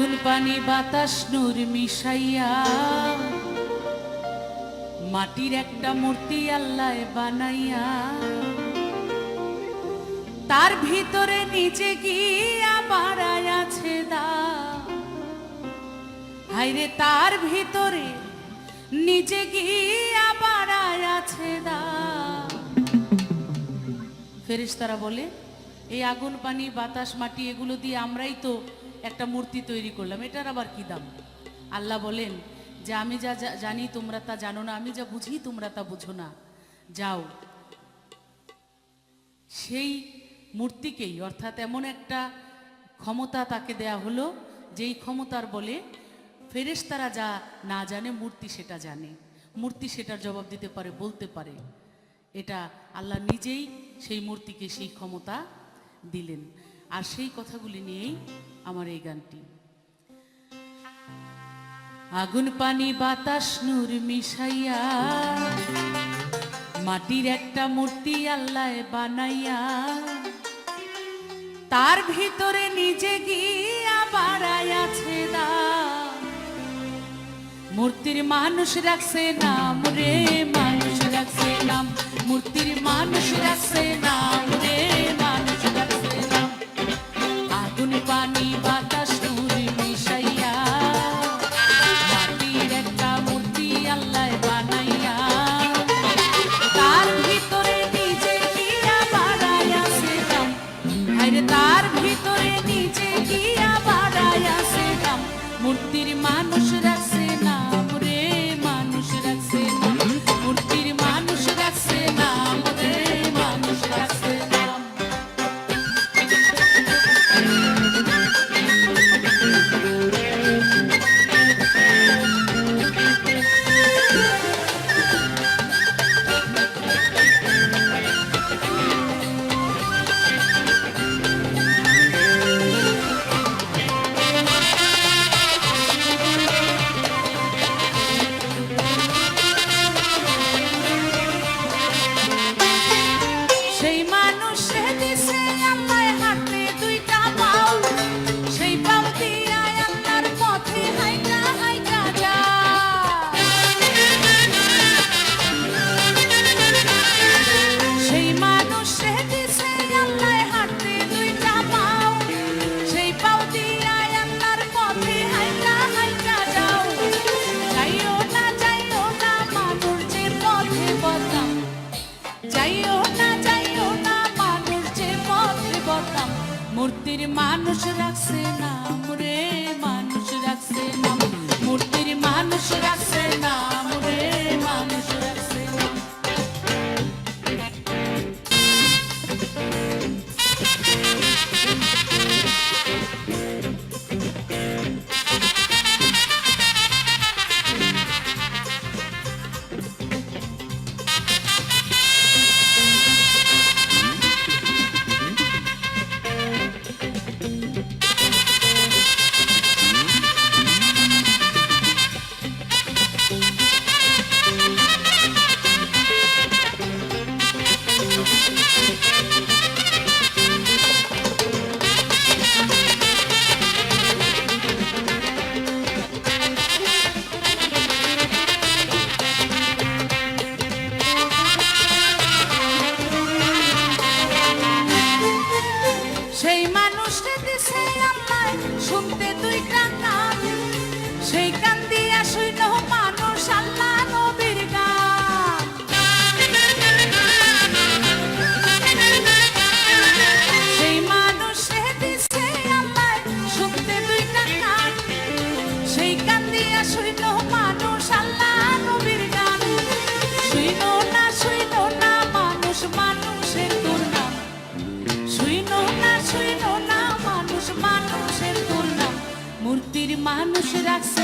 আগুন পানি বাতাস নূর মিশাইয়া। মাটির একটা মূর্তি আল্লাহ বানাইয়া। তার ভিতরে নিচে গিয়া বাড়ায় আছে দা। হাইরে তার ভিতরে নিচে গিয়া বাড়ায় আছে দা। ফেরেশতারা বলে, এই আগুন পানি বাতাস মাটি এগুলো দিয়ে আমরাই তো একটা মূর্তি তৈরি করলাম, এটার আবার কি দাম? আল্লাহ বলেন, যে আমি যা জানি তোমরা তা জানো না, আমি যা বুঝি তোমরা তা বুঝো না। যাও। সেই মূর্তিকেই, অর্থাৎ এমন একটা ক্ষমতা তাকে দেয়া হলো, যেই ক্ষমতার বলে ফেরেশতারা যা না জানে, মূর্তি সেটা জানে। মূর্তি সেটার জবাব দিতে পারে, বলতে পারে। এটা আল্লাহ নিজেই সেই মূর্তিকে সেই ক্ষমতা দিলেন। আর সেই কথাগুলি নিয়েই আমার এই গানটি। আগুন পানি, বাতাস, নূর মিশাইয়া, মাটির একটা মূর্তি আল্লাহ বানাইয়া, তার ভিতরে নিজে গিয়া বাড়াইয়াছে দা। মূর্তির মানুষ রাখছে নাম রে, মানুষ রাখছে নাম। মূর্তির মানুষ রাখছে মূর্তির মানুষ দিছে আমায় হাতে মূর্তির মানুষ রাখছে নাম রে মানুষ রাখছে নাম। মূর্তির মানুষ রাখছে নাম। শুনতে গান সেই কান দিয়া শুইল মানুষ আল্লাহ নবীর সেই মানুষে দিছে আল্লাহ, শুনতে গান সেই কান দিয়া মানুষ রাখছে